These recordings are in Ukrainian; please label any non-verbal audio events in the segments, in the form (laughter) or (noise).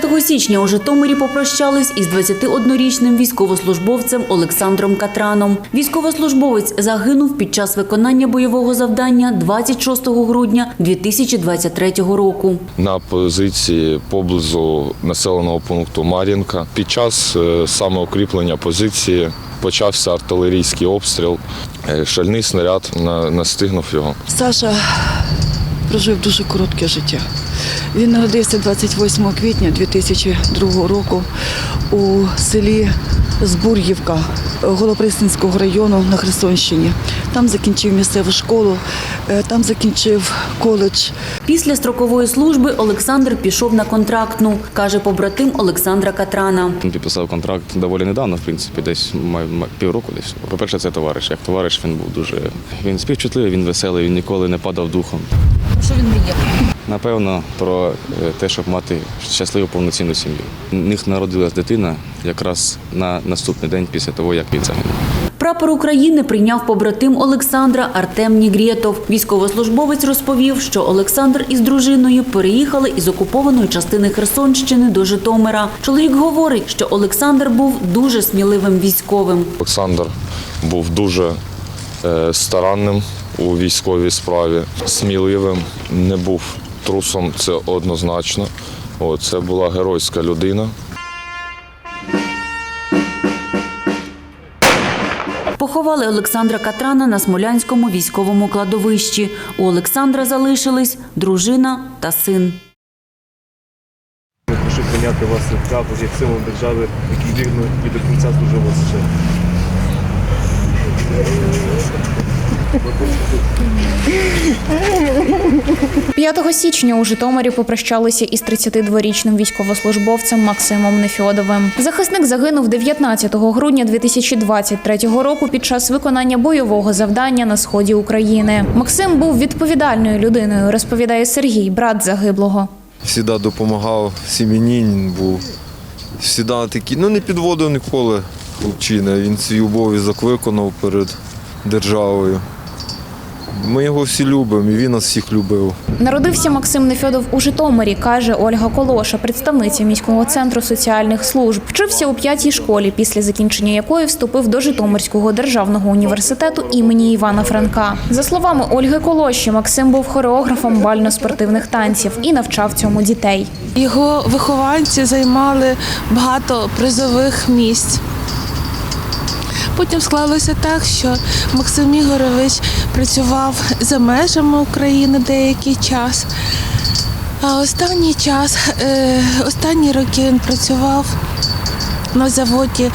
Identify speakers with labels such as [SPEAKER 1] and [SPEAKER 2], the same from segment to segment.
[SPEAKER 1] 5 січня у Житомирі попрощались із 21-річним військовослужбовцем Олександром Катраном. Військовослужбовець загинув під час виконання бойового завдання 26 грудня 2023 року.
[SPEAKER 2] на позиції поблизу населеного пункту Мар'їнка. Під час е, самоукріплення позиції почався артилерійський обстріл. Е, Шальний снаряд на- настигнув його.
[SPEAKER 3] Саша прожив дуже коротке життя. Він народився 28 квітня 2002 року у селі Збур'ївка Голоприсненського району на Херсонщині. Там закінчив місцеву школу, е, там закінчив коледж.
[SPEAKER 1] Після строкової служби Олександр пішов на контрактну, каже побратим Олександра Катрана.
[SPEAKER 4] Він підписав контракт доволі недавно, в принципі, десь півроку десь. По-перше, це товариш. Як товариш він був дуже. Він співчутливий, він веселий, він ніколи не падав духом.
[SPEAKER 1] Що він мріяв?
[SPEAKER 4] Напевно, про е, те, щоб мати щасливу повноцінну сім'ю. У них народилась дитина якраз на наступний день після того, як він загинув.
[SPEAKER 1] Прапор України прийняв побратим Олександра Артем Нігрєтов. Військовослужбовець розповів, що Олександр із дружиною переїхали із окупованої частини Херсонщини до Житомира. Чоловік говорить, що Олександр був дуже сміливим військовим.
[SPEAKER 2] Олександр був дуже е, старанним у військовій справі, сміливим, не був трусом, це однозначно. О, це була геройська людина.
[SPEAKER 1] Поховали Олександра Катрана на Смолянському військовому кладовищі. У Олександра залишились дружина та син.
[SPEAKER 5] Прошу прийняти вас як прапор, як символ держави, який вірно і до кінця служив вас ще. (laughs)
[SPEAKER 6] 5 січня у Житомирі попрощалися із 32-річним військовослужбовцем Максимом Нефьодовим. Захисник загинув 19 грудня 2023 року під час виконання бойового завдання на сході України. Максим був відповідальною людиною, розповідає Сергій, брат загиблого.
[SPEAKER 7] Всіда допомагав сім'їні, був всіда такий, ну не підводив ніколи хлопчина. Він свій обов'язок виконав перед державою. Ми його всі любимо, і він нас всіх любив.
[SPEAKER 6] Народився Максим Нефьодов у Житомирі, каже Ольга Колоша, представниця міського центру соціальних служб. Вчився у п'ятій школі, після закінчення якої вступив до Житомирського державного університету імені Івана Франка. За словами Ольги Колоші, Максим був хореографом бально-спортивних танців і навчав цьому дітей.
[SPEAKER 8] Його вихованці займали багато призових місць. Потім склалося так, що Максим Ігорович працював за межами України деякий час. А останній час, е, останні роки він працював на заводі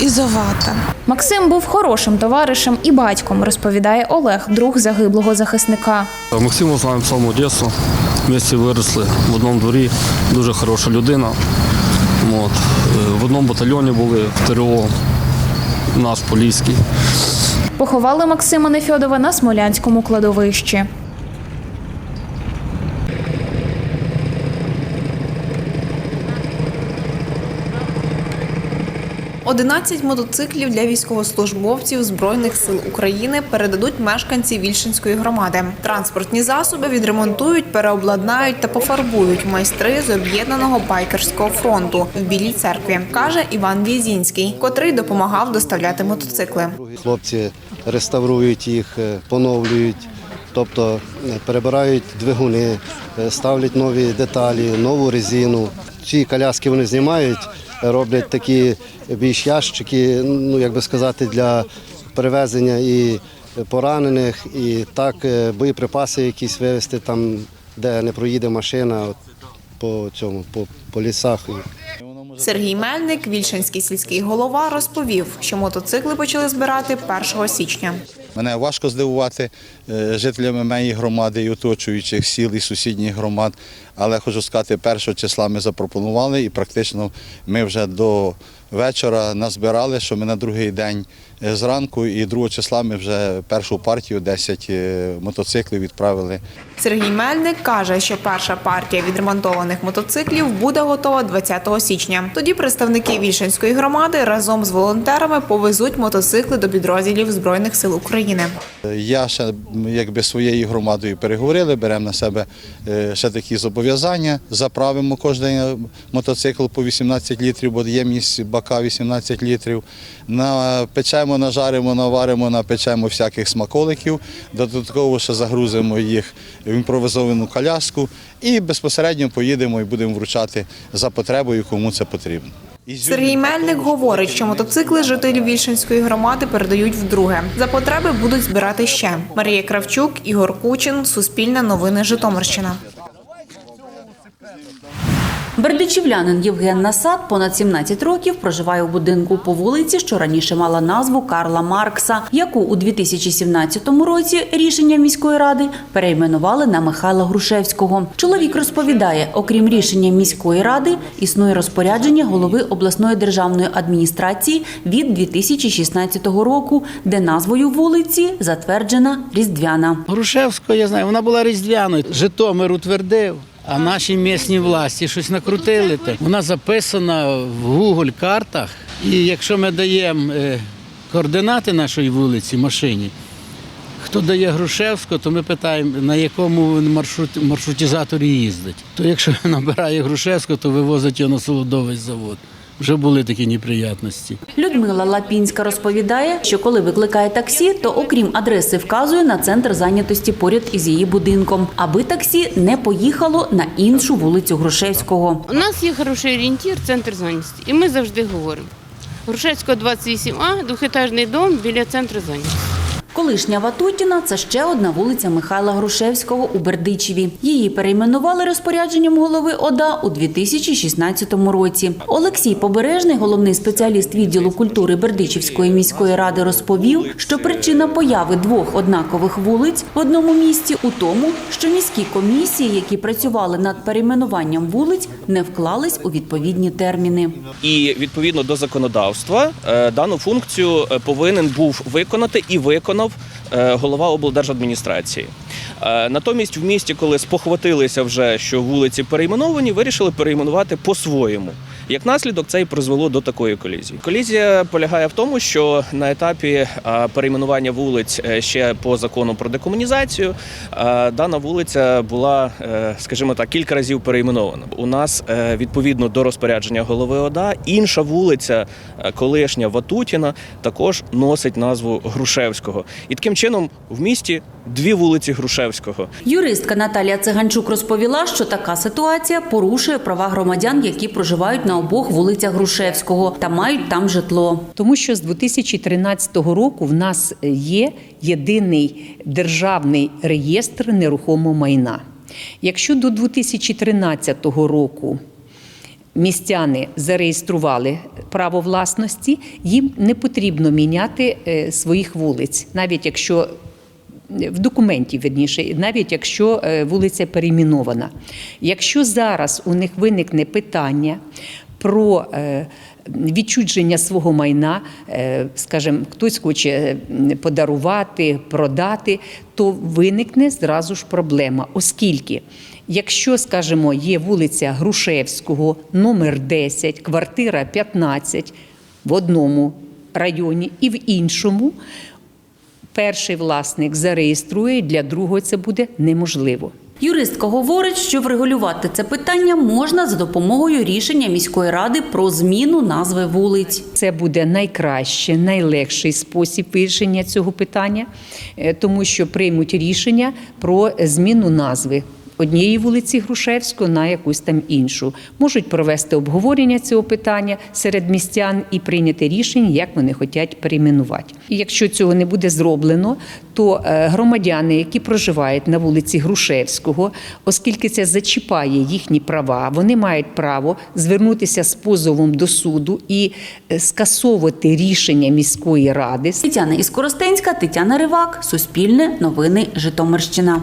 [SPEAKER 8] Ізовата.
[SPEAKER 6] Максим був хорошим товаришем і батьком, розповідає Олег, друг загиблого захисника.
[SPEAKER 9] Максима знаємо з самого дитинства. Вместе виросли в одному дворі. Дуже хороша людина. От. Е, В одному батальйоні були в ТРО, наш поліський.
[SPEAKER 6] Поховали Максима Нефьодова на Смолянському кладовищі.
[SPEAKER 10] – 11 мотоциклів для військовослужбовців Збройних сил України передадуть мешканці Вільшинської громади. Транспортні засоби відремонтують, переобладнають та пофарбують майстри з об'єднаного байкерського фронту в Білій церкві, каже Іван Візінський, котрий допомагав доставляти мотоцикли.
[SPEAKER 11] Хлопці реставрують їх, е, поновлюють, тобто е, перебирають двигуни, е, ставлять нові деталі, нову резину. Ці коляски вони знімають, роблять такі більш ящики, ну як би сказати, для перевезення і поранених, і так е, боєприпаси якісь вивезти там, де не проїде машина, от, по цьому, по, по лісах.
[SPEAKER 10] Сергій Мельник, Вільшинський сільський голова, розповів, що мотоцикли почали збирати 1 січня.
[SPEAKER 12] Мене важко здивувати е, жителями моєї громади і оточуючих сіл і сусідніх громад. Але хочу сказати, першого числа ми запропонували і практично ми вже до вечора назбирали, що ми на другий день е, зранку і другого числа ми вже першу партію 10 е, мотоциклів відправили
[SPEAKER 10] Сергій Мельник каже, що перша партія відремонтованих мотоциклів буде готова 20 січня. Тоді представники Вільшинської громади разом з волонтерами повезуть мотоцикли до підрозділів Збройних сил України. України.
[SPEAKER 12] Я ще якби своєю громадою переговорили, беремо на себе е, ще такі зобов'язання. Заправимо кожен мотоцикл по 18 літрів, бо ємність бака 18 літрів. Напечемо, нажаримо, наваримо, напечемо всяких смаколиків. Додатково ще загрузимо їх в імпровізовану коляску і безпосередньо поїдемо і будемо вручати за потребою, кому це потрібно.
[SPEAKER 10] Сергій Мельник говорить, що мотоцикли жителі Вільшинської громади передають вдруге. За потреби будуть збирати ще. Марія Кравчук, Ігор Кучин, Суспільне новини Житомирщина.
[SPEAKER 1] Бердичівлянин Євген Насад понад 17 років проживає у будинку по вулиці, що раніше мала назву Карла Маркса, яку у 2017 році рішенням міської ради перейменували на Михайла Грушевського. Чоловік розповідає, окрім рішення міської ради, існує розпорядження голови обласної державної адміністрації від 2016 року, де назвою вулиці затверджена Різдвяна.
[SPEAKER 13] Грушевського, я знаю, вона була різдвяною. Житомир утвердив, а наші місні власті щось накрутили. те. Вона записана в Google картах. І якщо ми даємо е, координати нашої вулиці машині, хто дає Грушевську, то ми питаємо, на якому він маршрут, маршрутизаторі їздить. То якщо набирає Грушевську, то вивозить його на солодовий завод. Вже були такі неприятності.
[SPEAKER 1] Людмила Лапінська розповідає, що коли викликає таксі, то окрім адреси вказує на центр зайнятості поряд із її будинком, аби таксі не поїхало на іншу вулицю Грушевського.
[SPEAKER 14] У нас є хороший орієнтір, центр зайнятості. І ми завжди говоримо. Грушевського 28А, двохетажний дом біля центру зайнятості.
[SPEAKER 1] Колишня Ватутіна це ще одна вулиця Михайла Грушевського у Бердичеві. Її перейменували розпорядженням голови ОДА у 2016 році. Олексій Побережний, головний спеціаліст відділу культури Бердичівської міської ради, розповів, що причина появи двох однакових вулиць в одному місті у тому, що міські комісії, які працювали над перейменуванням вулиць, не вклались у відповідні терміни.
[SPEAKER 15] І відповідно до законодавства е, дану функцію е, повинен був виконати і виконав е, голова облдержадміністрації. Е, Натомість в місті, коли спохватилися вже, що вулиці перейменовані, вирішили перейменувати по-своєму. Як наслідок, це і призвело до такої колізії. Колізія полягає в тому, що на етапі е, перейменування вулиць е, ще по закону про декомунізацію е, дана вулиця була, скажімо так, кілька разів перейменована. У нас відповідно до розпорядження голови ОДА інша вулиця, колишня Ватутіна, також носить назву Грушевського. І таким чином в місті дві вулиці Грушевського.
[SPEAKER 1] Юристка Наталія Циганчук розповіла, що така ситуація порушує права громадян, які проживають на обох вулицях Грушевського та мають там житло.
[SPEAKER 16] Тому що з 2013 року в нас є єдиний державний реєстр нерухомого майна. Якщо до 2013 року містяни зареєстрували право власності, їм не потрібно міняти е, своїх вулиць, навіть якщо в документі, верніше, навіть якщо е, вулиця перейменована. Якщо зараз у них виникне питання про е, відчудження свого майна, е, скажімо, хтось хоче подарувати, продати, то виникне зразу ж проблема, оскільки. Якщо, скажімо, є вулиця Грушевського, номер 10, квартира 15 в одному районі і в іншому, перший власник зареєструє, для другого це буде неможливо.
[SPEAKER 1] Юристка говорить, що врегулювати це питання можна за допомогою рішення міської ради про зміну назви вулиць.
[SPEAKER 16] Це буде найкраще, найлегший спосіб вирішення цього питання, е, тому що приймуть рішення про зміну назви. Однієї вулиці Грушевського на якусь там іншу можуть провести обговорення цього питання серед містян і прийняти рішення, як вони хочуть перейменувати. І якщо цього не буде зроблено, то е, громадяни, які проживають на вулиці Грушевського, оскільки це зачіпає їхні права, вони мають право звернутися з позовом до суду і е, скасовувати рішення міської ради.
[SPEAKER 1] Тетяна Іскоростенська, Тетяна Ривак, Суспільне, Новини Житомирщина.